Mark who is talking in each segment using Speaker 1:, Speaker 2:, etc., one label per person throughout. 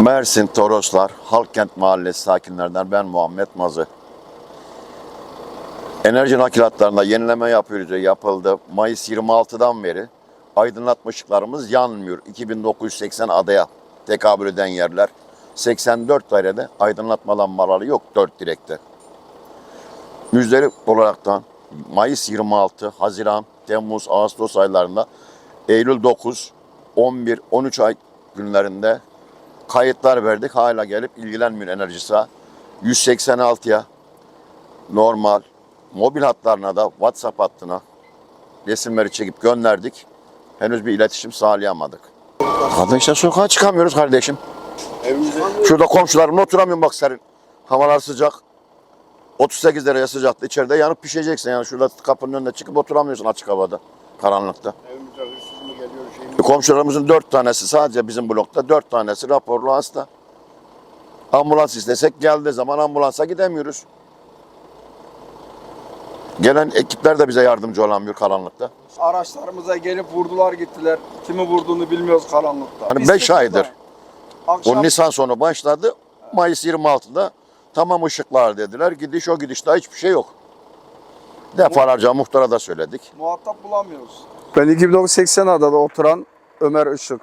Speaker 1: Mersin Toroslar Halkkent Mahallesi sakinlerinden ben Muhammed Mazı. Enerji nakilatlarında yenileme yapıyoruz, yapıldı. Mayıs 26'dan beri aydınlatma ışıklarımız yanmıyor. 2980 adaya tekabül eden yerler. 84 dairede aydınlatma lambaları yok 4 direkte. Müjdelik olaraktan Mayıs 26, Haziran, Temmuz, Ağustos aylarında Eylül 9, 11, 13 ay günlerinde kayıtlar verdik. Hala gelip ilgilenmiyor enerjisi. 186'ya normal mobil hatlarına da WhatsApp hattına resimleri çekip gönderdik. Henüz bir iletişim sağlayamadık. Kardeşler sokağa çıkamıyoruz kardeşim. Şurada komşularımla oturamıyorum bak serin. Havalar sıcak. 38 derece sıcakta içeride yanıp pişeceksin yani şurada kapının önüne çıkıp oturamıyorsun açık havada karanlıkta.
Speaker 2: Evimize hırsız mı geliyor şey mi?
Speaker 1: E, Komşularımızın dört tanesi sadece bizim blokta dört tanesi raporlu hasta. Ambulans istesek geldiği zaman ambulansa gidemiyoruz. Gelen ekipler de bize yardımcı olamıyor karanlıkta.
Speaker 3: Araçlarımıza gelip vurdular gittiler. Kimi vurduğunu bilmiyoruz karanlıkta.
Speaker 1: Hani
Speaker 3: Biz
Speaker 1: beş
Speaker 3: çıktık
Speaker 1: aydır.
Speaker 3: da Akşam
Speaker 1: O Nisan sonu başladı. Mayıs 26'da tamam ışıklar dediler. Gidiş o gidişte hiçbir şey yok. Defalarca muhtara da söyledik.
Speaker 3: muhatap bulamıyoruz. Ben 2980 adada oturan Ömer Işık.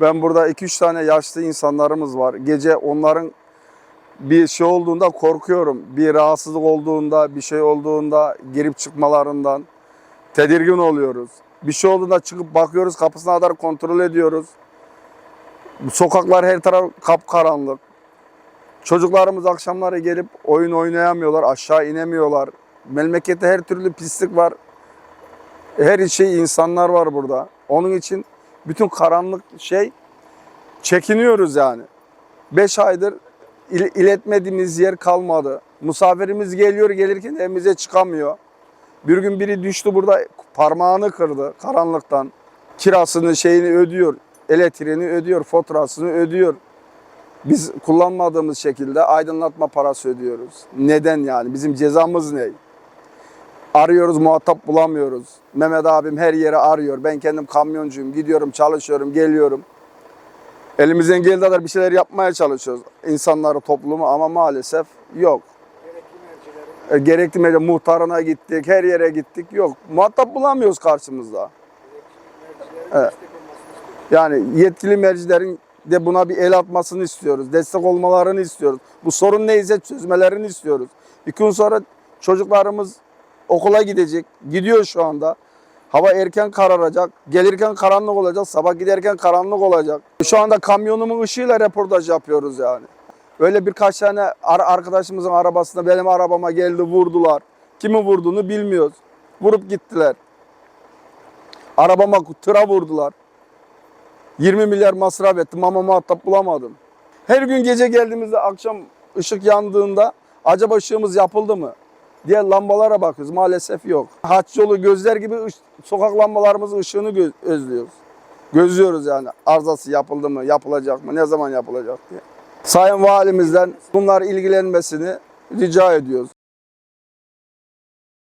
Speaker 3: Ben burada 2-3 tane yaşlı insanlarımız var. Gece onların bir şey olduğunda korkuyorum. Bir rahatsızlık olduğunda, bir şey olduğunda girip çıkmalarından tedirgin oluyoruz. Bir şey olduğunda çıkıp bakıyoruz kapısına kadar kontrol ediyoruz. Sokaklar her taraf kapkaranlık. Çocuklarımız akşamları gelip oyun oynayamıyorlar, aşağı inemiyorlar. Memlekette her türlü pislik var. Her şey insanlar var burada. Onun için bütün karanlık şey çekiniyoruz yani. Beş aydır il- iletmediğimiz yer kalmadı. Misafirimiz geliyor gelirken evimize çıkamıyor. Bir gün biri düştü burada parmağını kırdı karanlıktan. Kirasını şeyini ödüyor. Elektriğini ödüyor, faturasını ödüyor. Biz kullanmadığımız şekilde aydınlatma parası ödüyoruz. Neden yani? Bizim cezamız ne? Arıyoruz muhatap bulamıyoruz. Mehmet abim her yere arıyor. Ben kendim kamyoncuyum. Gidiyorum, çalışıyorum, geliyorum. Elimizden geldiği kadar bir şeyler yapmaya çalışıyoruz. İnsanları, toplumu ama maalesef yok. E, Gerekli merce muhtarına gittik, her yere gittik. Yok. Muhatap bulamıyoruz karşımızda. Evet. Yani yetkili mercilerin de buna bir el atmasını istiyoruz. Destek olmalarını istiyoruz. Bu sorun neyse çözmelerini istiyoruz. İki gün sonra çocuklarımız okula gidecek. Gidiyor şu anda. Hava erken kararacak. Gelirken karanlık olacak. Sabah giderken karanlık olacak. Şu anda kamyonumun ışığıyla reportaj yapıyoruz yani. Öyle birkaç tane ar- arkadaşımızın arabasına benim arabama geldi vurdular. Kimi vurduğunu bilmiyoruz. Vurup gittiler. Arabama tıra vurdular. 20 milyar masraf ettim ama muhatap bulamadım. Her gün gece geldiğimizde akşam ışık yandığında acaba ışığımız yapıldı mı? Diye lambalara bakıyoruz. Maalesef yok. Haç yolu gözler gibi sokak lambalarımızın ışığını gö- özlüyoruz. Gözlüyoruz yani arızası yapıldı mı, yapılacak mı, ne zaman yapılacak diye. Sayın Valimizden bunlar ilgilenmesini rica ediyoruz.